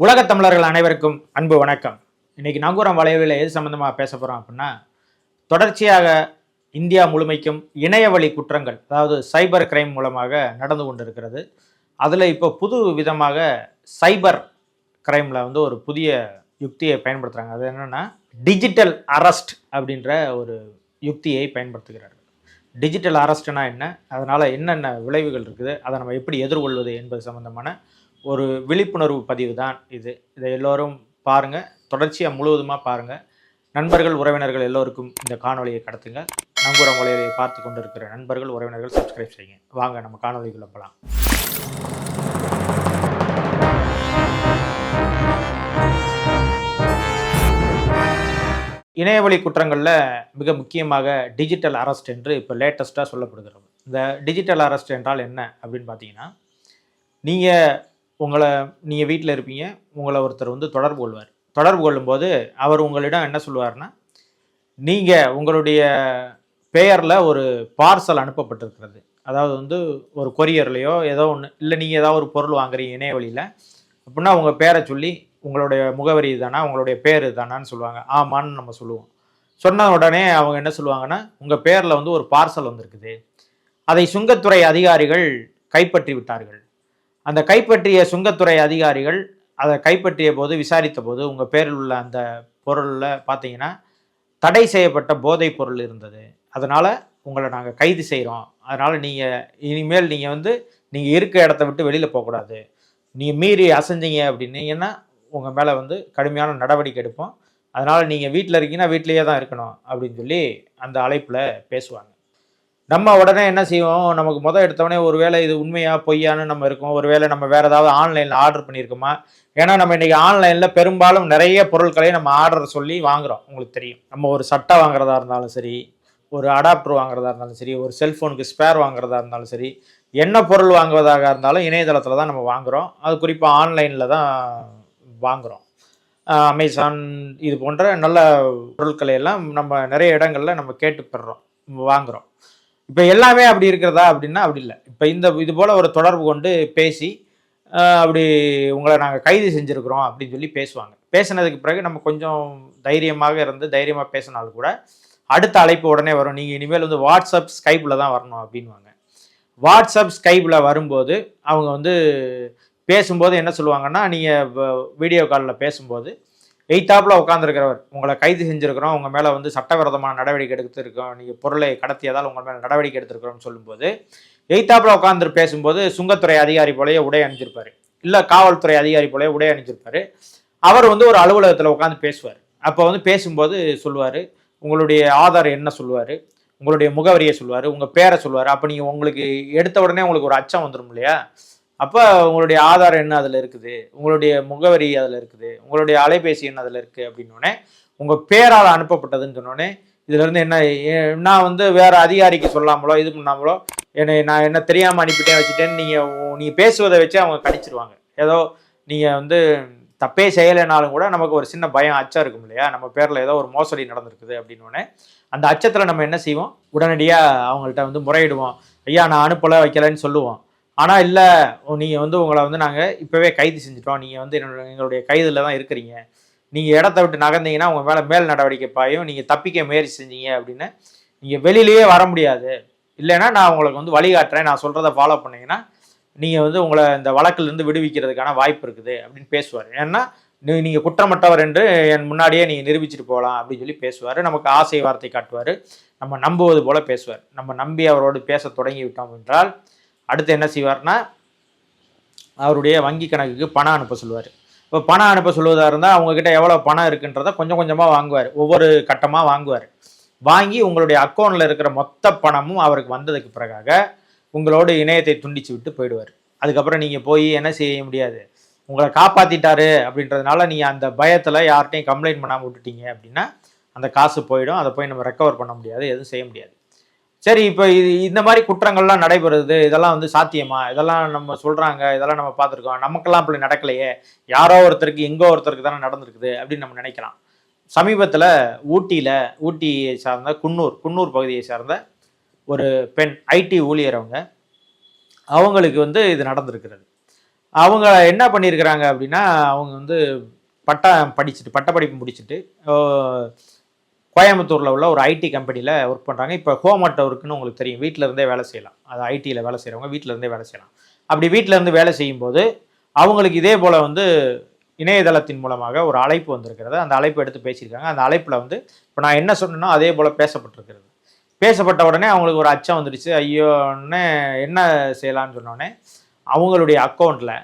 உலகத் தமிழர்கள் அனைவருக்கும் அன்பு வணக்கம். இன்னைக்கு நங்கூரம் வளைவில் எது சம்பந்தமாக பேச போகிறோம் அப்படின்னா தொடர்ச்சியாக இந்தியா முழுமைக்கும் இணையவழி குற்றங்கள் அதாவது சைபர் கிரைம் மூலமாக நடந்து கொண்டிருக்கிறது. அதில் இப்போ புது விதமாக சைபர் கிரைமில் வந்து ஒரு புதிய யுக்தியை பயன்படுத்துகிறாங்க அது என்னென்னா டிஜிட்டல் அரஸ்ட் அப்படின்ற ஒரு யுக்தியை பயன்படுத்துகிறார்கள். டிஜிட்டல் அரஸ்ட்னா என்ன? அதனால் என்னென்ன விளைவுகள் இருக்குது? அதை நம்ம எப்படி எதிர்கொள்வது என்பது சம்பந்தமான ஒரு விழிப்புணர்வு பதிவு தான் இது. இதை எல்லோரும் பாருங்கள் தொடர்ச்சியாக முழுவதுமாக பாருங்கள் நண்பர்கள் உறவினர்கள் எல்லோருக்கும் இந்த காணொலியை கடத்துங்க. நம்புற மொழியை பார்த்து கொண்டிருக்கிற நண்பர்கள் உறவினர்கள் சப்ஸ்கிரைப் செய்யுங்க. வாங்க நம்ம காணொளிக்குள்ள போகலாம் இணையவழி குற்றங்களில் மிக முக்கியமாக டிஜிட்டல் அரெஸ்ட் என்று இப்போ லேட்டஸ்ட்டாக சொல்லப்படுகிறது. இந்த டிஜிட்டல் அரெஸ்ட் என்றால் என்ன அப்படின்னு பார்த்தீங்கன்னா நீங்கள் உங்களை நீங்கள் வீட்டில் இருப்பீங்க உங்களை ஒருத்தர் வந்து தொடர்பு கொள்வார். தொடர்பு கொள்ளும்போது அவர் உங்களிடம் என்ன சொல்லுவார்னா நீங்கள் உங்களுடைய பெயரில் ஒரு பார்சல் அனுப்பப்பட்டிருக்கிறது. அதாவது வந்து ஒரு கொரியர்லையோ ஏதோ ஒன்று இல்லை நீங்கள் ஏதாவது ஒரு பொருள் வாங்குறீங்க இணையவழியில் அப்படின்னா உங்கள் பேரை சொல்லி உங்களுடைய முகவரி தானா உங்களுடைய பேர் தானான்னு சொல்லுவாங்க. ஆமான்னு நம்ம சொல்லுவோம். சொன்ன உடனே அவங்க என்ன சொல்லுவாங்கன்னா உங்கள் பேரில் வந்து ஒரு பார்சல் வந்திருக்குது. அதை சுங்கத்துறை அதிகாரிகள் கைப்பற்றி விட்டார்கள். அந்த கைப்பற்றிய சுங்கத்துறை அதிகாரிகள் அதை கைப்பற்றிய போது விசாரித்த போது உங்கள் பேரில் உள்ள அந்த பொருளில் பார்த்தீங்கன்னா தடை செய்யப்பட்ட போதைப் பொருள் இருந்தது. அதனால் உங்களை நாங்கள் கைது செய்கிறோம் அதனால் நீங்கள் இனிமேல் நீங்கள் வந்து நீங்கள் இருக்க இடத்த விட்டு வெளியில் போகக்கூடாது நீங்கள் மீறி அசைஞ்சீங்க அப்படின்னீங்கன்னா உங்கள் மேலே வந்து கடுமையான நடவடிக்கை எடுப்போம். அதனால் நீங்கள் வீட்டில் இருக்கீங்கன்னா வீட்டிலேயே தான் இருக்கணும் அப்படின்னு சொல்லி அந்த அழைப்பில் பேசுவாங்க. நம்ம உடனே என்ன செய்வோம்? நமக்கு முதல் எடுத்தவொடனே ஒருவேளை இது உண்மையா பொய்யான்னு நம்ம இருக்கோம். ஒருவேளை நம்ம வேறு ஏதாவது ஆன்லைனில் ஆர்டர் பண்ணியிருக்கோமா? ஏன்னா நம்ம இன்றைக்கி ஆன்லைனில் பெரும்பாலும் நிறைய பொருட்களை நம்ம ஆர்டர் சொல்லி வாங்குகிறோம் உங்களுக்கு தெரியும். நம்ம ஒரு சட்டை வாங்குறதா இருந்தாலும் சரி ஒரு அடாப்டர் வாங்குறதா இருந்தாலும் சரி ஒரு செல்ஃபோனுக்கு ஸ்பேர் வாங்குறதா இருந்தாலும் சரி என்ன பொருள் வாங்குவதாக இருந்தாலும் இணையதளத்தில் தான் நம்ம வாங்குகிறோம் அது குறிப்பாக ஆன்லைனில் தான் வாங்குகிறோம் அமேசான் இது போன்ற நல்ல பொருட்களை எல்லாம் நம்ம நிறைய இடங்களில் நம்ம கேட்டு பெறுறோம் வாங்குகிறோம் இப்போ எல்லாமே அப்படி இருக்கிறதா அப்படின்னா அப்படி இல்லை. இப்போ இந்த இது போல் ஒரு தொடர்பு கொண்டு பேசி அப்படி உங்களை நாங்கள் கைது செஞ்சுருக்குறோம் அப்படின்னு சொல்லி பேசுவாங்க. பேசினதுக்கு பிறகு நம்ம கொஞ்சம் தைரியமாக இருந்து தைரியமாக பேசினாலும் கூட அடுத்த அழைப்பு உடனே வரும். நீங்கள் இனிமேல் வந்து வாட்ஸ்அப் ஸ்கைப்பில் தான் வரணும் அப்படின்வாங்க வாட்ஸ்அப் ஸ்கைப்பில் வரும்போது அவங்க வந்து பேசும்போது என்ன சொல்லுவாங்கன்னா நீங்கள் வீடியோ காலில் பேசும்போது எய்த்தாப்பில் உட்காந்துருக்கிறவர் உங்களை கைது செஞ்சுருக்கிறோம். உங்கள் மேலே வந்து சட்டவிரோதமான நடவடிக்கை எடுத்திருக்கோம் நீங்கள் பொருளை கடத்தியதால் உங்கள் மேலே நடவடிக்கை எடுத்திருக்கிறோம்னு சொல்லும்போது எய்த்தாப்பில் உட்காந்து பேசும்போது சுங்கத்துறை அதிகாரி போலயே உடை அணிஞ்சிருப்பாரு. இல்லை காவல்துறை அதிகாரி போலயே உடை அணிஞ்சிருப்பாரு. அவர் வந்து ஒரு அலுவலகத்தில் உட்காந்து பேசுவார். அப்போ வந்து பேசும்போது சொல்லுவார் உங்களுடைய ஆதார் என்ன? சொல்லுவார். உங்களுடைய முகவரியை சொல்லுவார். உங்கள் பேரை சொல்லுவார். அப்போ நீங்கள் உங்களுக்கு எடுத்த உடனே உங்களுக்கு ஒரு அச்சம் வந்துடும் இல்லையா? அப்போ உங்களுடைய ஆதார் என்ன அதில் இருக்குது? உங்களுடைய முகவரி அதில் இருக்குது. உங்களுடைய அலைபேசி எண் அதில் இருக்குது அப்படின்னோடனே உங்கள் பேரால் அனுப்பப்பட்டதுன்னு சொன்னோடனே இதுலேருந்து என்ன நான் வந்து வேறு அதிகாரிக்கு சொல்லாமலோ இது பண்ணாமலோ என்னை நான் என்ன தெரியாமல் அனுப்பிட்டேன் வச்சுட்டேன்னு நீங்கள் நீங்கள் பேசுவதை வச்சு அவங்க கணிச்சிருவாங்க. ஏதோ நீங்கள் வந்து தப்பே செய்யலைனாலும் கூட நமக்கு ஒரு சின்ன பயம் அச்சம் இருக்கும் இல்லையா? நம்ம பேரில் ஏதோ ஒரு மோசடி நடந்திருக்குது அப்படின்னோடனே அந்த அச்சத்தில் நம்ம என்ன செய்வோம்? உடனடியாக அவங்கள்ட்ட வந்து முறையிடுவோம். ஐயா நான் அனுப்பலை வைக்கலைன்னு சொல்லுவோம். ஆனால் இல்லை நீங்கள் வந்து உங்களை வந்து நாங்கள் இப்போவே கைது செஞ்சுட்டோம். நீங்கள் வந்து என்னோட எங்களுடைய கைதில் தான் இருக்கிறீங்க. நீங்கள் இடத்த விட்டு நகர்ந்தீங்கன்னா உங்கள் மேலே மேல் நடவடிக்கை பாயும். நீங்கள் தப்பிக்க முயற்சி செஞ்சீங்க அப்படின்னு நீங்கள் வெளியிலேயே வர முடியாது. இல்லைன்னா நான் உங்களுக்கு வந்து வழிகாட்டுறேன் நான் சொல்கிறத ஃபாலோ பண்ணீங்கன்னா நீங்கள் வந்து உங்களை இந்த வழக்கிலிருந்து விடுவிக்கிறதுக்கான வாய்ப்பு இருக்குது அப்படின்னு பேசுவார். ஏன்னா நீ- நீங்கள் குற்றமற்றவர் என்று என் முன்னாடியே நீங்கள் நிரூபிச்சுட்டு போகலாம் அப்படின்னு சொல்லி பேசுவார். நமக்கு ஆசை வார்த்தை காட்டுவார். நம்ம நம்புவது போல் பேசுவார். நம்ம நம்பி அவரோடு பேச தொடங்கி விட்டோம் என்றால் அடுத்து என்ன செய்வார்னா அவருடைய வங்கி கணக்குக்கு பணம் அனுப்ப சொல்லுவார். இப்போ பணம் அனுப்ப சொல்லுவதாக இருந்தால் அவங்கக்கிட்ட எவ்வளோ பணம் இருக்குன்றத கொஞ்சம் கொஞ்சமாக வாங்குவார். ஒவ்வொரு கட்டமாக வாங்குவார். வாங்கி உங்களுடைய அக்கௌண்ட்டில் இருக்கிற மொத்த பணமும் அவருக்கு வந்ததுக்கு பிறகாக உங்களோட இணையத்தை துண்டிச்சு விட்டு போயிடுவார். அதுக்கப்புறம் நீங்கள் போய் என்ன செய்ய முடியாது? உங்களை காப்பாற்றிட்டாரு அப்படின்றதுனால நீங்கள் அந்த பயத்தில் யார்கிட்டையும் கம்ப்ளைண்ட் பண்ணாமல் விட்டுட்டீங்க அப்படின்னா அந்த காசு போயிடும். அதை போய் நம்ம ரெக்கவர் பண்ண முடியாது எதுவும் செய்ய முடியாது. சரி இப்போ இது இந்த மாதிரி குற்றங்கள்லாம் நடைபெறுது. இதெல்லாம் வந்து சாத்தியமா? இதெல்லாம் நம்ம சொல்கிறாங்க இதெல்லாம் நம்ம பார்த்துருக்கோம். நமக்கெல்லாம் அப்படி நடக்கலையே. யாரோ ஒருத்தருக்கு எங்கோ ஒருத்தருக்கு தானே நடந்திருக்குது அப்படின்னு நம்ம நினைக்கலாம். சமீபத்தில் ஊட்டியில் ஊட்டியை சார்ந்த குன்னூர் குன்னூர் பகுதியை சார்ந்த ஒரு பெண் ஐடி ஊழியர் அவங்க அவங்களுக்கு வந்து இது நடந்திருக்கிறது. அவங்க என்ன பண்ணியிருக்கிறாங்க அப்படின்னா அவங்க வந்து பட்டா படிச்சுட்டு பட்டப்படிப்பு முடிச்சுட்டு கோயம்புத்தூரில் உள்ள ஒரு ஐடி கம்பெனியில் ஒர்க் பண்ணுறாங்க இப்போ ஹோம் ஒர்க்குன்னு உங்களுக்கு தெரியும். வீட்டில் இருந்தே வேலை செய்யலாம். அது ஐடியில் வேலை செய்கிறவங்க வீட்டில் இருந்தே வேலை செய்யலாம். அப்படி வீட்டில் இருந்து வேலை செய்யும்போது அவங்களுக்கு இதே போல் வந்து இணையதளத்தின் மூலமாக ஒரு அழைப்பு வந்திருக்கிறது. அந்த அழைப்பு எடுத்து பேசியிருக்காங்க. அந்த அழைப்பில் வந்து இப்போ நான் என்ன சொன்னேன்னா அதே போல் பேசப்பட்டிருக்கிறது. பேசப்பட்ட உடனே அவங்களுக்கு ஒரு அச்சம் வந்துடுச்சு. ஐயோன்னு என்ன செய்யலாம்னு சொன்னோடனே அவங்களுடைய அக்கௌண்ட்டில்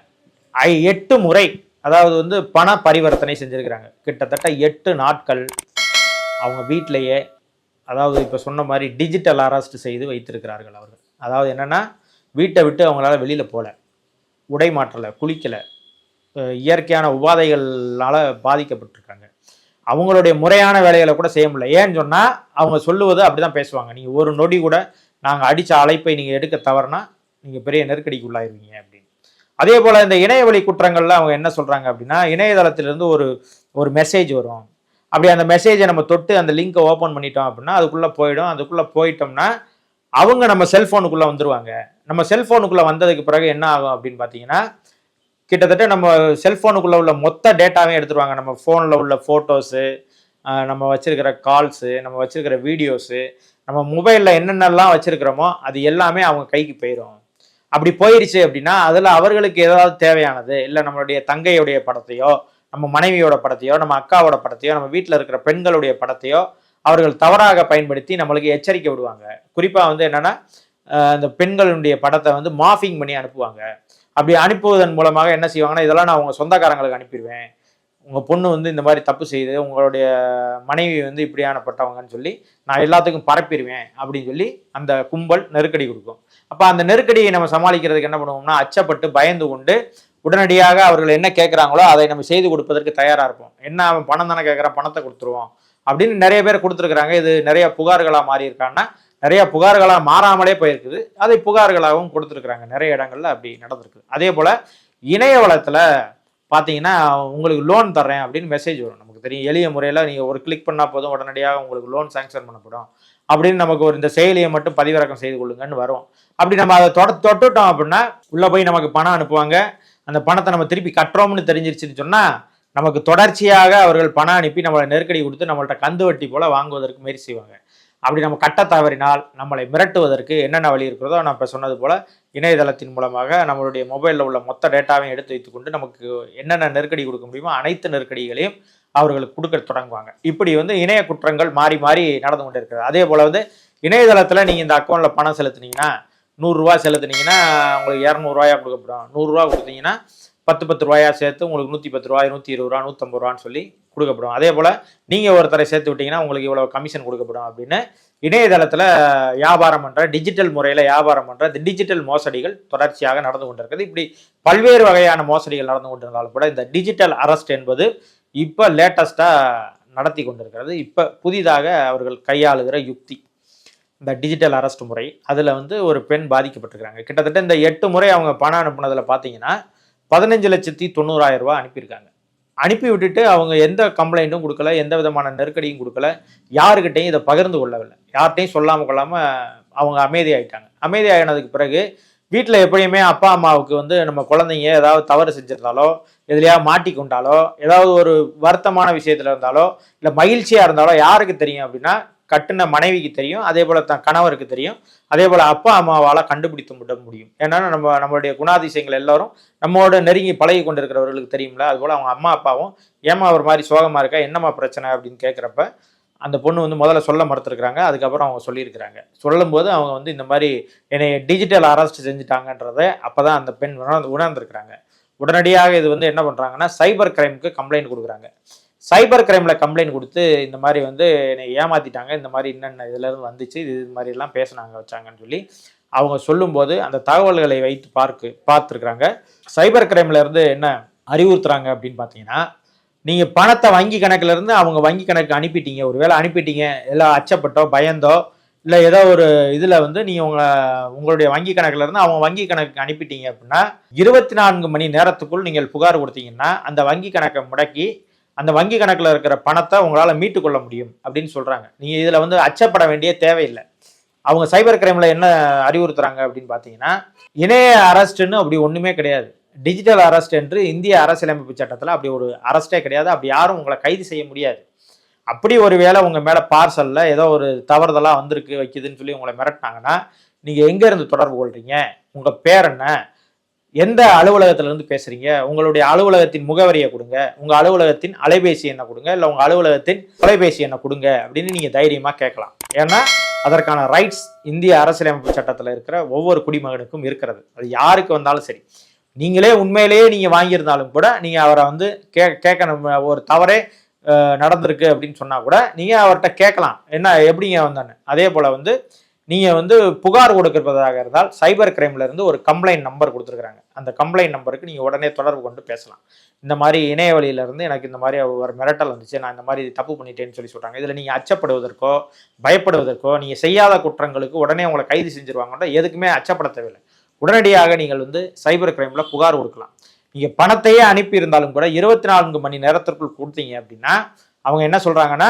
ஐ எட்டு முறை அதாவது வந்து பண பரிவர்த்தனை செஞ்சுருக்கிறாங்க. கிட்டத்தட்ட எட்டு நாட்கள் அவங்க வீட்டிலேயே அதாவது இப்போ சொன்ன மாதிரி டிஜிட்டல் அரெஸ்ட் செய்து வைத்திருக்கிறார்கள் அவர்கள். அதாவது என்னென்னா வீட்டை விட்டு அவங்களால வெளியில் போகல உடை மாற்றலை குளிக்கலை இயற்கையான உபாதைகளால் பாதிக்கப்பட்டிருக்காங்க. அவங்களுடைய முறையான வேலைகளை கூட செய்ய முடியல. ஏன்னு சொன்னால் அவங்க சொல்லுவது அப்படி தான் பேசுவாங்க. நீங்கள் ஒரு நொடி கூட நாங்கள் அடித்த அழைப்பை நீங்கள் எடுக்க தவறுனா நீங்கள் பெரிய நெருக்கடிக்கு உள்ளாயிருவீங்க அப்படின்னு. அதே போல் இந்த இணையவழி குற்றங்கள்ல அவங்க என்ன சொல்கிறாங்க அப்படின்னா இணையதளத்திலிருந்து ஒரு ஒரு மெசேஜ் வரும். அப்படி அந்த மெசேஜை நம்ம தொட்டு அந்த லிங்கை ஓப்பன் பண்ணிட்டோம் அப்படின்னா அதுக்குள்ளே போயிடும். அதுக்குள்ளே போயிட்டோம்னா அவங்க நம்ம செல்ஃபோனுக்குள்ளே வந்துருவாங்க. நம்ம செல்ஃபோனுக்குள்ளே வந்ததுக்கு பிறகு என்ன ஆகும் அப்படின்னு பார்த்தீங்கன்னா கிட்டத்தட்ட நம்ம செல்ஃபோனுக்குள்ளே உள்ள மொத்த டேட்டாவே எடுத்துருவாங்க. நம்ம ஃபோனில் உள்ள ஃபோட்டோஸு நம்ம வச்சுருக்கிற கால்ஸு நம்ம வச்சுருக்கிற வீடியோஸு நம்ம மொபைலில் என்னென்னலாம் வச்சுருக்கிறோமோ அது எல்லாமே அவங்க கைக்கு போயிடும் அப்படி போயிடுச்சு அப்படின்னா அதில் அவர்களுக்கு ஏதாவது தேவையானது இல்லை நம்மளுடைய தங்கையுடைய படத்தையோ நம்ம மனைவியோட படத்தையோ நம்ம அக்காவோட படத்தையோ நம்ம வீட்டில் இருக்கிற பெண்களுடைய படத்தையோ அவர்கள் தவறாக பயன்படுத்தி நம்மளுக்கு எச்சரிக்கை விடுவாங்க. குறிப்பாக வந்து என்னென்னா அந்த பெண்களுடைய படத்தை வந்து மாஃபிங் பண்ணி அனுப்புவாங்க. அப்படி அனுப்புவதன் மூலமாக என்ன செய்வாங்கன்னா இதெல்லாம் நான் உங்கள் சொந்தக்காரங்களுக்கு அனுப்பிடுவேன். உங்கள் பொண்ணு வந்து இந்த மாதிரி தப்பு செய்யுது உங்களுடைய மனைவி வந்து இப்படியானப்பட்டவங்கன்னு சொல்லி நான் எல்லாத்துக்கும் பரப்பிடுவேன் அப்படின்னு சொல்லி அந்த கும்பல் நெருக்கடி கொடுக்கும். அப்போ அந்த நெருக்கடியை நம்ம சமாளிக்கிறதுக்கு என்ன பண்ணுவோம்னா அச்சப்பட்டு பயந்து கொண்டு உடனடியாக அவர்கள் என்ன கேட்குறாங்களோ அதை நம்ம செய்து கொடுப்பதற்கு தயாராக இருப்போம். என்ன அவன் பணம் தானே கேட்குறான் பணத்தை கொடுத்துருவோம் அப்படின்னு நிறைய பேர் கொடுத்துருக்குறாங்க. இது நிறைய புகார்களாக மாறி நிறைய புகார்களாக மாறாமலே போயிருக்குது. அதை புகார்களாகவும் கொடுத்துருக்குறாங்க. நிறைய இடங்கள்ல அப்படி நடந்திருக்கு. அதே போல் இணைய வளத்தில் பார்த்தீங்கன்னா உங்களுக்கு லோன் தர்றேன் அப்படின்னு மெசேஜ் வரும். நமக்கு தெரியும் எளிய முறையில் நீங்கள் ஒரு கிளிக் பண்ணால் போதும் உடனடியாக உங்களுக்கு லோன் சாங்ஷன் பண்ணப்படும் அப்படின்னு நமக்கு ஒரு இந்த செயலியை மட்டும் பதிவிறக்கம் செய்து கொள்ளுங்கன்னு வரும். அப்படி நம்ம அதை தொட தொட்டுட்டோம் அப்படின்னா உள்ளே போய் நமக்கு பணம் அனுப்புவாங்க. அந்த பணத்தை நம்ம திருப்பி கட்டுறோம்னு தெரிஞ்சிருச்சுன்னு சொன்னால் நமக்கு தொடர்ச்சியாக அவர்கள் பணம் அனுப்பி நம்மளை நெருக்கடி கொடுத்து நம்மள்ட்ட கந்து வட்டி போல வாங்குவதற்கு முயற்சி செய்வாங்க. அப்படி நம்ம கட்ட தவறினால் நம்மளை மிரட்டுவதற்கு என்னென்ன வழி இருக்கிறதோ நான் இப்போ சொன்னது போல் இணையதளத்தின் மூலமாக நம்மளுடைய மொபைலில் உள்ள மொத்த டேட்டாவையும் எடுத்து வைத்துக்கொண்டு நமக்கு என்னென்ன நெருக்கடி கொடுக்க முடியுமோ அனைத்து நெருக்கடிகளையும் அவர்களுக்கு கொடுக்க தொடங்குவாங்க. இப்படி வந்து இணைய குற்றங்கள் மாறி மாறி நடந்து கொண்டு இருக்கிறது அதே போல் வந்து இணையதளத்தில் நீங்கள் இந்த அக்கௌண்ட்டில் பணம் செலுத்துனீங்கன்னா நூறுரூவா செலுத்துனீங்கன்னா உங்களுக்கு இரநூறுவாயா கொடுக்கப்படும். நூறுரூவா கொடுத்தீங்கன்னா பத்து பத்து ரூபாயா சேர்த்து உங்களுக்கு நூற்றி பத்து ரூபாய் நூற்றி இருபது ரூபா நூற்றம்பது ரூபான்னு சொல்லி கொடுக்கப்படும். அதே போல் நீங்கள் ஒருத்தரை சேர்த்து விட்டீங்கன்னா உங்களுக்கு இவ்வளோ கமிஷன் கொடுக்கப்படும் அப்படின்னு இணையதளத்தில் வியாபாரம் பண்ணுற டிஜிட்டல் முறையில் வியாபாரம் பண்ணுற இந்த டிஜிட்டல் மோசடிகள் தொடர்ச்சியாக நடந்து கொண்டிருக்குது. இப்படி பல்வேறு வகையான மோசடிகள் நடந்து கொண்டிருந்தாலும் கூட இந்த டிஜிட்டல் அரெஸ்ட் என்பது இப்போ லேட்டஸ்ட்டாக நடத்தி கொண்டிருக்கிறது. இப்போ புதிதாக அவர்கள் கையாளுகிற யுக்தி. இந்த டிஜிட்டல் அரெஸ்ட் முறை அதில் வந்து ஒரு பெண் பாதிக்கப்பட்டிருக்கிறாங்க. கிட்டத்தட்ட இந்த எட்டு முறை அவங்க பணம் அனுப்புனதில் பார்த்தீங்கன்னா பதினஞ்சு லட்சத்தி தொண்ணூறாயிரம் ரூபா அனுப்பியிருக்காங்க. அனுப்பி விட்டுட்டு அவங்க எந்த கம்ப்ளைண்ட்டும் கொடுக்கல எந்த விதமான நெருக்கடியும் கொடுக்கல யாருக்கிட்டையும் இதை பகிர்ந்து கொள்ளவில்லை. யார்கிட்டையும் சொல்லாமல் கொள்ளாமல் அவங்க அமைதியாகிட்டாங்க அமைதியாகினதுக்கு பிறகு வீட்டில் எப்படியுமே அப்பா அம்மாவுக்கு வந்து நம்ம குழந்தைங்க ஏதாவது தவறு செஞ்சிருந்தாலோ எதுலையா மாட்டிக்கொண்டாலோ ஏதாவது ஒரு வருத்தமான விஷயத்தில் இருந்தாலோ இல்லை மகிழ்ச்சியாக இருந்தாலோ யாருக்கு தெரியும் அப்படின்னா கட்டின மனைவிக்கு தெரியும் அதே போல் தன் கணவருக்கு தெரியும் அதே போல் அப்பா அம்மாவால் கண்டுபிடித்து விட முடியும். ஏன்னா நம்ம நம்மளுடைய குணாதிசயங்கள் எல்லாரும் நம்மோட நெருங்கி பழகி கொண்டிருக்கிறவர்களுக்கு தெரியும்ல அதுபோல் அவங்க அம்மா அப்பாவும் ஏமா ஒரு மாதிரி சோகமாக இருக்கா? என்னம்மா பிரச்சனை? அப்படின்னு கேட்குறப்ப அந்த பொண்ணு வந்து முதல்ல சொல்ல மறுத்துருக்குறாங்க அதுக்கப்புறம் அவங்க சொல்லியிருக்கிறாங்க. சொல்லும்போது அவங்க வந்து இந்த மாதிரி என்னை டிஜிட்டல் அரெஸ்ட் செஞ்சுட்டாங்கன்றதை அப்போ தான் அந்த பெண் உணர்ந்து உணர்ந்திருக்கிறாங்க. உடனடியாக இது வந்து என்ன பண்ணுறாங்கன்னா சைபர் கிரைமுக்கு கம்ப்ளைண்ட் கொடுக்குறாங்க. சைபர் கிரைமில் கம்ப்ளைண்ட் கொடுத்து இந்த மாதிரி வந்து என்னை ஏமாத்திட்டாங்க இந்த மாதிரி என்னென்ன இதுலேருந்து வந்துச்சு இது இது மாதிரிலாம் பேசுனாங்க வச்சாங்கன்னு சொல்லி அவங்க சொல்லும்போது அந்த தகவல்களை வைத்து பார்க்கு பார்த்துருக்குறாங்க. சைபர் கிரைம்லேருந்து என்ன அறிவுறுத்துறாங்க அப்படின்னு பார்த்தீங்கன்னா நீங்கள் பணத்தை வங்கி கணக்குல இருந்து அவங்க வங்கி கணக்கு அனுப்பிட்டீங்க ஒருவேளை அனுப்பிட்டீங்க எல்லாம் அச்சப்பட்டோ பயந்தோ இல்லை ஏதோ ஒரு இதில் வந்து நீங்கள் உங்கள் உங்களுடைய வங்கி கணக்குல இருந்து அவங்க வங்கி கணக்கு அனுப்பிட்டீங்க அப்படின்னா இருபத்தி நான்கு மணி நேரத்துக்குள் நீங்கள் புகார் கொடுத்தீங்கன்னா அந்த வங்கி கணக்கை முடக்கி அந்த வங்கி கணக்கில் இருக்கிற பணத்தை உங்களால் மீட்டு கொள்ள முடியும் அப்படின்னு சொல்கிறாங்க நீங்கள் இதில் வந்து அச்சப்பட வேண்டிய தேவையில்லை. அவங்க சைபர் கிரைமில் என்ன அறிவுறுத்துறாங்க அப்படின்னு பார்த்தீங்கன்னா இணைய அரெஸ்ட்டுன்னு அப்படி ஒன்றுமே கிடையாது. டிஜிட்டல் அரெஸ்ட் என்று இந்திய அரசியலமைப்பு சட்டத்தில் அப்படி ஒரு அரெஸ்டே கிடையாது. அப்படி யாரும் உங்களை கைது செய்ய முடியாது. அப்படி ஒரு வேளை உங்கள் மேலே பார்சலில் ஏதோ ஒரு தவறுதலாக வந்திருக்கு வைக்குதுன்னு சொல்லி உங்களை மிரட்டினாங்கன்னா நீங்கள் எங்கேருந்து தொடர்பு கொள்கிறீங்க உங்கள் பேர் என்ன? எந்த அலுவலகத்திலேருந்து பேசுகிறீங்க உங்களுடைய அலுவலகத்தின் முகவரியை கொடுங்க. உங்கள் அலுவலகத்தின் அலைபேசி எண்ணை கொடுங்க. இல்லை உங்கள் அலுவலகத்தின் தொலைபேசி எண்ணை கொடுங்க அப்படின்னு நீங்கள் தைரியமாக கேட்கலாம். ஏன்னா அதற்கான ரைட்ஸ் இந்திய அரசியலமைப்பு சட்டத்தில் இருக்கிற ஒவ்வொரு குடிமகனுக்கும் இருக்கிறது. அது யாருக்கு வந்தாலும் சரி. நீங்களே உண்மையிலேயே நீங்கள் வாங்கியிருந்தாலும் கூட நீங்கள் அவரை வந்து கே கேட்கணும். ஒரு தவறே நடந்திருக்கு அப்படின்னு சொன்னால் கூட நீங்கள் அவர்கிட்ட கேட்கலாம். என்ன எப்படிங்க வந்தான்னு. அதே போல் வந்து நீங்கள் வந்து புகார் கொடுக்கிறதாக இருந்தால் சைபர் கிரைம்ல இருந்து ஒரு கம்ப்ளைண்ட் நம்பர் கொடுத்துருக்குறாங்க. அந்த கம்ப்ளைண்ட் நம்பருக்கு நீங்கள் உடனே தொடர்பு கொண்டு பேசலாம். இந்த மாதிரி இணைய வழியிலேருந்து எனக்கு இந்த மாதிரி ஒரு மிரட்டல் வந்துச்சு நான் இந்த மாதிரி தப்பு பண்ணிட்டேன்னு சொல்லி சொல்கிறாங்க இதில் நீங்கள் அச்சப்படுவதற்கோ பயப்படுவதற்கோ நீங்கள் செய்யாத குற்றங்களுக்கு உடனே உங்களை கைது செஞ்சிருவாங்கன்னா எதுக்குமே அச்சப்பட தேவையில்லை உடனடியாக நீங்கள் வந்து சைபர் கிரைமில் புகார் கொடுக்கலாம். நீங்கள் பணத்தையே அனுப்பியிருந்தாலும் கூட இருபத்தி நான்கு மணி நேரத்திற்குள் கொடுத்தீங்க அப்படின்னா அவங்க என்ன சொல்கிறாங்கன்னா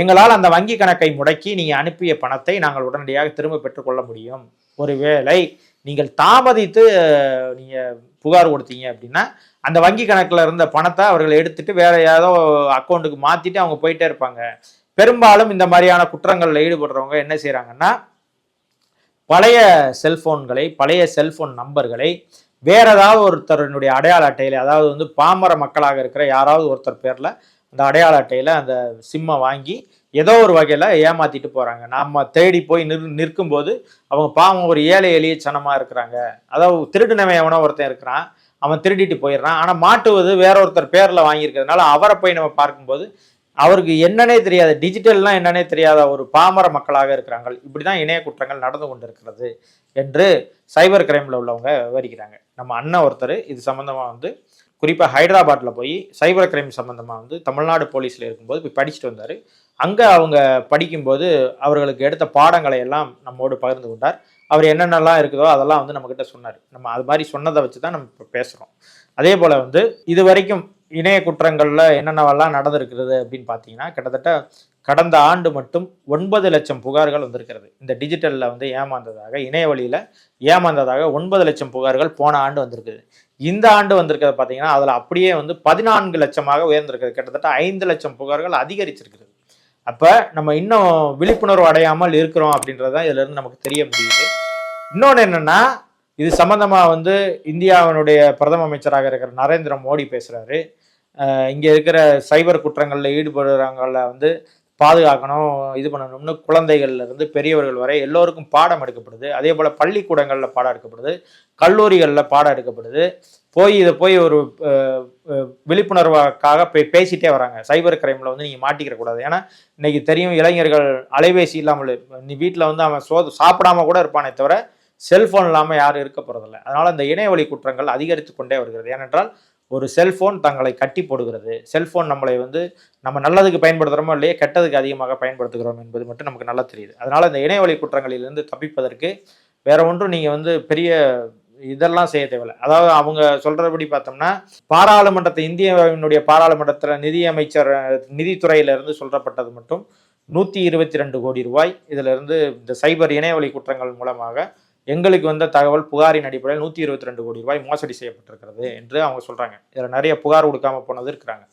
எங்களால் அந்த வங்கி கணக்கை முடக்கி நீங்கள் அனுப்பிய பணத்தை நாங்கள் உடனடியாக திரும்ப பெற்றுக்கொள்ள முடியும். ஒருவேளை நீங்கள் தாமதித்து நீங்கள் புகார் கொடுத்தீங்க அப்படின்னா அந்த வங்கி கணக்கில் இருந்த பணத்தை அவர்கள் எடுத்துட்டு வேற ஏதோ அக்கௌண்ட்டுக்கு மாற்றிட்டு அவங்க போயிட்டே இருப்பாங்க. பெரும்பாலும் இந்த மாதிரியான குற்றங்களில் ஈடுபடுறவங்க என்ன செய்கிறாங்கன்னா பழைய செல்ஃபோன்களை பழைய செல்ஃபோன் நம்பர்களை வேற ஏதாவது ஒருத்தருடைய அடையாள அட்டையில் அதாவது வந்து பாமர மக்களாக இருக்கிற யாராவது ஒருத்தர் பேரில் அந்த அடையாள அட்டையில அந்த சிம்மை வாங்கி ஏதோ ஒரு வகையில ஏமாத்திட்டு போறாங்க. நாம தேடி போய் நிற் நிற்கும்போது அவங்க பாவம் ஒரு ஏழை எளிய சனமா இருக்கிறாங்க. அதாவது திருடினவன் எவனோ ஒருத்தன் இருக்கிறான். அவன் திருடிட்டு போயிடுறான். ஆனா மாட்டுவது வேற ஒருத்தர் பேர்ல வாங்கியிருக்கிறதுனால அவரை போய் நம்ம பார்க்கும்போது அவருக்கு என்னன்னே தெரியாது. டிஜிட்டல்லாம் என்னன்னே தெரியாத ஒரு பாமர மக்களாக இருக்கிறாங்க இப்படிதான் இணைய குற்றங்கள் நடந்து கொண்டிருக்கிறது என்று சைபர் கிரைமில் உள்ளவங்க விவரிக்கிறாங்க. நம்ம அண்ணன் ஒருத்தர் இது சம்மந்தமாக வந்து குறிப்பாக ஹைதராபாத்தில் போய் சைபர் கிரைம் சம்மந்தமாக வந்து தமிழ்நாடு போலீஸில் இருக்கும்போது போய் படிச்சுட்டு வந்தார். அங்கே அவங்க படிக்கும்போது அவர்களுக்கு எடுத்த பாடங்களை எல்லாம் நம்மோடு பகிர்ந்து கொண்டார். அவர் என்னென்னலாம் இருக்குதோ அதெல்லாம் வந்து நம்மக்கிட்ட சொன்னார். நம்ம அது மாதிரி சொன்னதை வச்சு தான் நம்ம இப்போ பேசுகிறோம் அதே போல் வந்து இது வரைக்கும் இணைய குற்றங்களில் என்னென்னவெல்லாம் நடந்திருக்கிறது அப்படின்னு பார்த்தீங்கன்னா கிட்டத்தட்ட கடந்த ஆண்டு மட்டும் ஒன்பது லட்சம் புகார்கள் வந்திருக்கிறது. இந்த டிஜிட்டலில் வந்து ஏமாந்ததாக இணைய வழியில் ஏமாந்ததாக ஒன்பது லட்சம் புகார்கள் போன ஆண்டு வந்திருக்குது. இந்த ஆண்டு வந்திருக்கிறது பார்த்தீங்கன்னா அதில் அப்படியே வந்து பதினான்கு லட்சமாக உயர்ந்திருக்கிறது. கிட்டத்தட்ட ஐந்து லட்சம் புகார்கள் அதிகரிச்சிருக்கிறது அப்போ நம்ம இன்னும் விழிப்புணர்வு அடையாமல் இருக்கிறோம் அப்படின்றது தான் இதிலிருந்து நமக்கு தெரிய முடியுது. இன்னொன்று என்னென்னா இது சம்பந்தமாக வந்து இந்தியாவினுடைய பிரதம அமைச்சராக இருக்கிற நரேந்திர மோடி பேசுகிறாரு இங்கே இருக்கிற சைபர் குற்றங்களில் ஈடுபடுறவங்கள வந்து பாதுகாக்கணும் இது பண்ணணும்னு குழந்தைகள்லேருந்து பெரியவர்கள் வரை எல்லோருக்கும் பாடம் எடுக்கப்படுது. அதே போல் பள்ளிக்கூடங்களில் பாடம் எடுக்கப்படுது. கல்லூரிகளில் பாடம் எடுக்கப்படுது. போய் இதை போய் ஒரு விழிப்புணர்வுக்காக போய் பேசிட்டே வராங்க. சைபர் கிரைமில் வந்து நீங்கள் மாட்டிக்கிற கூடாது. ஏன்னா இன்னைக்கு தெரியும் இளைஞர்கள் அலைபேசி இல்லாமல் நீ வீட்டில் வந்து அவன் சோ சாப்பிடாம கூட இருப்பானே தவிர செல்ஃபோன் இல்லாமல் யாரும் இருக்க போகிறதில்ல அதனால் இந்த இணையவழி குற்றங்கள் அதிகரித்து கொண்டே வருகிறது. ஏனென்றால் ஒரு செல்ஃபோன் தங்களை கட்டி போடுகிறது. செல்ஃபோன் நம்மளை வந்து நம்ம நல்லதுக்கு பயன்படுத்துகிறோமோ இல்லையே கெட்டதுக்கு அதிகமாக பயன்படுத்துகிறோம் என்பது மட்டும் நமக்கு நல்லா தெரியுது. அதனால் இந்த இணையவழி குற்றங்களிலிருந்து தப்பிப்பதற்கு வேற ஒன்றும் நீங்கள் வந்து பெரிய இதெல்லாம் செய்ய தேவையில்லை. அதாவது அவங்க சொல்கிறபடி பார்த்தோம்னா பாராளுமன்றத்தை இந்தியாவினுடைய பாராளுமன்றத்தில் நிதியமைச்சர் நிதித்துறையிலிருந்து சொல்லப்பட்டது மட்டும் நூற்றி இருபத்தி ரெண்டு கோடி ரூபாய். இதிலிருந்து இந்த சைபர் இணையவழி குற்றங்கள் மூலமாக எங்களுக்கு வந்த தகவல் புகாரின் அடிப்படையில் நூற்றி இருபத்தி ரெண்டு கோடி ரூபாய் மோசடி செய்யப்பட்டிருக்கிறது என்று அவங்க சொல்கிறாங்க இதில் நிறைய புகார் கொடுக்காம போனது இருக்கிறாங்க.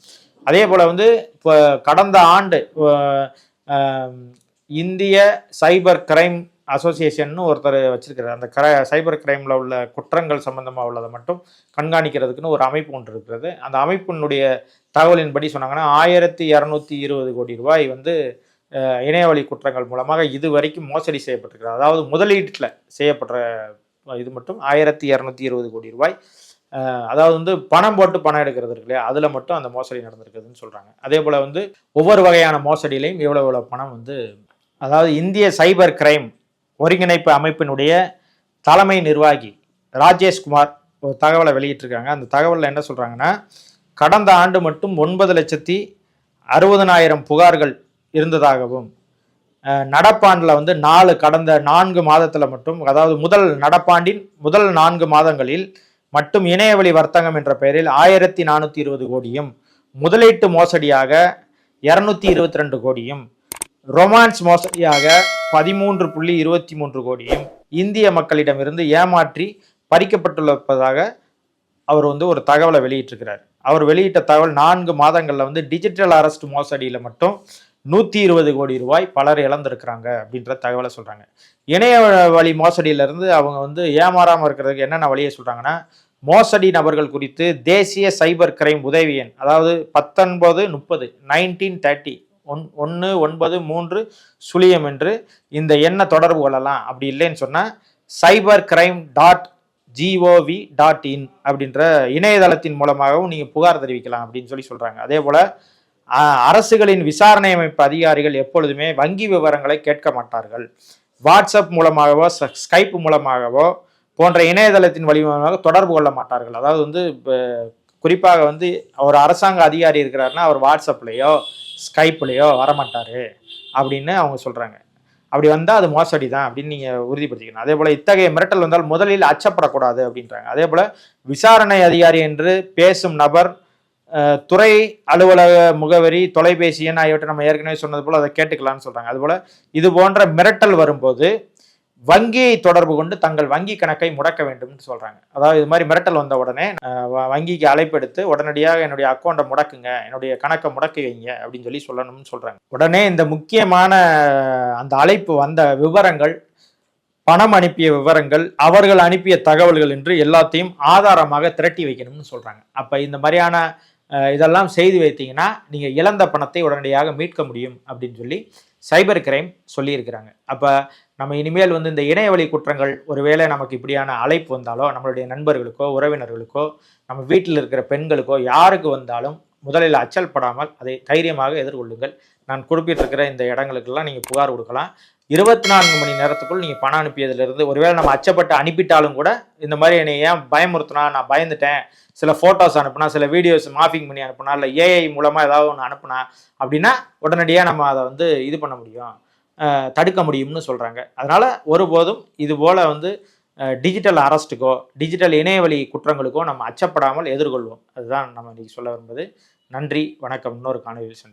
அதே போல் வந்து இப்போ கடந்த ஆண்டு இந்திய சைபர் கிரைம் அசோசியேஷன் ஒருத்தர் வச்சிருக்கிறார். அந்த கர சைபர் கிரைமில் உள்ள குற்றங்கள் சம்பந்தமாக உள்ளதை மட்டும் கண்காணிக்கிறதுக்குன்னு ஒரு அமைப்பு ஒன்று இருக்கிறது. அந்த அமைப்பினுடைய தகவலின்படி சொன்னாங்கன்னா ஆயிரத்தி இரநூத்தி இருபது கோடி ரூபாய் வந்து இணையவழி குற்றங்கள் மூலமாக இது வரைக்கும் மோசடி செய்யப்பட்டிருக்கிறது. அதாவது முதலீட்டில் செய்யப்படுற இது மட்டும் ஆயிரத்தி இரநூத்தி இருபது கோடி ரூபாய். அதாவது வந்து பணம் போட்டு பணம் எடுக்கிறது இருக்கு இல்லையா? அதில் மட்டும் அந்த மோசடி நடந்திருக்குதுன்னு சொல்கிறாங்க அதே போல் வந்து ஒவ்வொரு வகையான மோசடியிலையும் எவ்வளோ எவ்வளோ பணம் வந்து அதாவது இந்திய சைபர் கிரைம் ஒருங்கிணைப்பு அமைப்பினுடைய தலைமை நிர்வாகி ராஜேஷ்குமார் ஒரு தகவலை வெளியிட்டிருக்காங்க. அந்த தகவலில் என்ன சொல்கிறாங்கன்னா கடந்த ஆண்டு மட்டும் ஒன்பது லட்சத்தி அறுபதனாயிரம் புகார்கள் இருந்ததாகவும் நடப்பாண்டில் வந்து நாலு கடந்த நான்கு மாதத்தில் மட்டும் அதாவது முதல் நடப்பாண்டின் முதல் நான்கு மாதங்களில் மட்டும் இணையவழி வர்த்தகம் என்ற பெயரில் ஆயிரத்தி நானூற்றி இருபது கோடியும் முதலீட்டு மோசடியாக இரநூத்தி இருபத்தி ரெண்டு கோடியும் ரொமான்ஸ் மோசடியாக பதிமூன்று புள்ளி இருபத்தி மூன்று கோடியும் இந்திய மக்களிடமிருந்து ஏமாற்றி பறிக்கப்பட்டுள்ளதாக அவர் வந்து ஒரு தகவலை வெளியிட்டிருக்கிறார். அவர் வெளியிட்ட தகவல் நான்கு மாதங்களில் வந்து டிஜிட்டல் அரஸ்ட் மோசடியில் மட்டும் நூற்றி இருபது கோடி ரூபாய் பலர் இழந்திருக்கிறாங்க அப்படின்ற தகவலை சொல்கிறாங்க இணைய வழி மோசடியிலேருந்து அவங்க வந்து ஏமாறாமல் இருக்கிறதுக்கு என்னென்ன வழியை சொல்கிறாங்கன்னா மோசடி நபர்கள் குறித்து தேசிய சைபர் கிரைம் உதவி எண் அதாவது பத்தொன்பது முப்பது நைன்டீன் தேர்ட்டி ஒன் ஒன்று ஒன்பது மூன்று சுழியம் என்று இந்த எண்ணை தொடர்பு கொள்ளலாம். அப்படி இல்லைன்னு சொன்னால் cyber crime dot G O V dot in அப்படின்ற இணையதளத்தின் மூலமாகவும் நீங்கள் புகார் தெரிவிக்கலாம் அப்படின்னு சொல்லி சொல்கிறாங்க அதே போல் அரசுகளின் விசாரணை அமைப்பு அதிகாரிகள் எப்பொழுதுமே வங்கி விவரங்களை கேட்க மாட்டார்கள். வாட்ஸ்அப் மூலமாகவோ ஸ்கைப் மூலமாகவோ போன்ற இணையதளத்தின் வழிமுகமாக தொடர்பு கொள்ள மாட்டார்கள். அதாவது வந்து இப்போ குறிப்பாக வந்து ஒரு அரசாங்க அதிகாரி இருக்கிறாருன்னா அவர் வாட்ஸ்அப்லேயோ ஸ்கைப்லேயோ வரமாட்டார் அப்படின்னு அவங்க சொல்கிறாங்க அப்படி வந்தால் அது மோசடி தான் அப்படின்னு நீங்கள் உறுதிப்படுத்திக்கணும். அதே போல் இத்தகைய மிரட்டல் வந்தால் முதலில் அச்சப்படக்கூடாது அப்படின்றாங்க. அதே போல் விசாரணை அதிகாரி என்று பேசும் நபர் துறை அலுவலக முகவரி தொலைபேசி எண் ஆகியவற்றை நம்ம ஏற்கனவே சொன்னது போல் அதை கேட்டுக்கலாம்னு சொல்கிறாங்க அதுபோல் இது போன்ற மிரட்டல் வரும்போது வங்கியை தொடர்பு கொண்டு தங்கள் வங்கி கணக்கை முடக்க வேண்டும்னு சொல்கிறாங்க அதாவது இது மாதிரி மிரட்டல் வந்த உடனே வ- வங்கிக்கு அழைப்பெடுத்து உடனடியாக என்னுடைய அக்கௌண்ட்டை முடக்குங்க என்னுடைய கணக்கை முடக்கி வைங்க அப்படின்னு சொல்லி சொல்லணும்னு சொல்கிறாங்க உடனே இந்த முக்கியமான அந்த அழைப்பு வந்த விவரங்கள் பணம் அனுப்பிய விவரங்கள் அவர்கள் அனுப்பிய தகவல்கள் என்று எல்லாத்தையும் ஆதாரமாக திரட்டி வைக்கணும்னு சொல்கிறாங்க அப்போ இந்த மாதிரியான இதெல்லாம் செய்து வைத்தீங்கன்னா நீங்கள் இழந்த பணத்தை உடனடியாக மீட்க முடியும் அப்படின்னு சொல்லி சைபர் கிரைம் சொல்லியிருக்கிறாங்க. அப்போ நம்ம இனிமேல் வந்து இந்த இணையவழி குற்றங்கள் ஒருவேளை நமக்கு இப்படியான அழைப்பு வந்தாலோ நம்மளுடைய நண்பர்களுக்கோ உறவினர்களுக்கோ நம்ம வீட்டில் இருக்கிற பெண்களுக்கோ யாருக்கு வந்தாலும் முதலில் அச்சல் படாமல் அதை தைரியமாக எதிர்கொள்ளுங்கள். நான் குறிப்பிட்டிருக்கிற இந்த இடங்களுக்கெல்லாம் நீங்கள் புகார் கொடுக்கலாம். இருபத்தி நான்கு மணி நேரத்துக்குள் நீங்கள் பணம் அனுப்பியதுலேருந்து ஒருவேளை நம்ம அச்சப்பட்டு அனுப்பிட்டாலும் கூட இந்த மாதிரி என்னை ஏன் பயமுறுத்தினா நான் பயந்துட்டேன். சில ஃபோட்டோஸ் அனுப்புனா சில வீடியோஸ் மாஃபிங் பண்ணி அனுப்புனா இல்லை ஏஐ மூலமாக ஏதாவது ஒன்று அனுப்புனா அப்படின்னா உடனடியாக நம்ம அதை வந்து இது பண்ண முடியும். தடுக்க முடியும்னு சொல்கிறாங்க அதனால் ஒருபோதும் இது போல் வந்து டிஜிட்டல் அரெஸ்ட்டுக்கோ டிஜிட்டல் இணையவழி குற்றங்களுக்கோ நம்ம அச்சப்படாமல் எதிர்கொள்வோம். அதுதான் நம்ம இன்றைக்கி சொல்ல வரும்போது நன்றி வணக்கம். இன்னொரு காணொலியில் சந்தி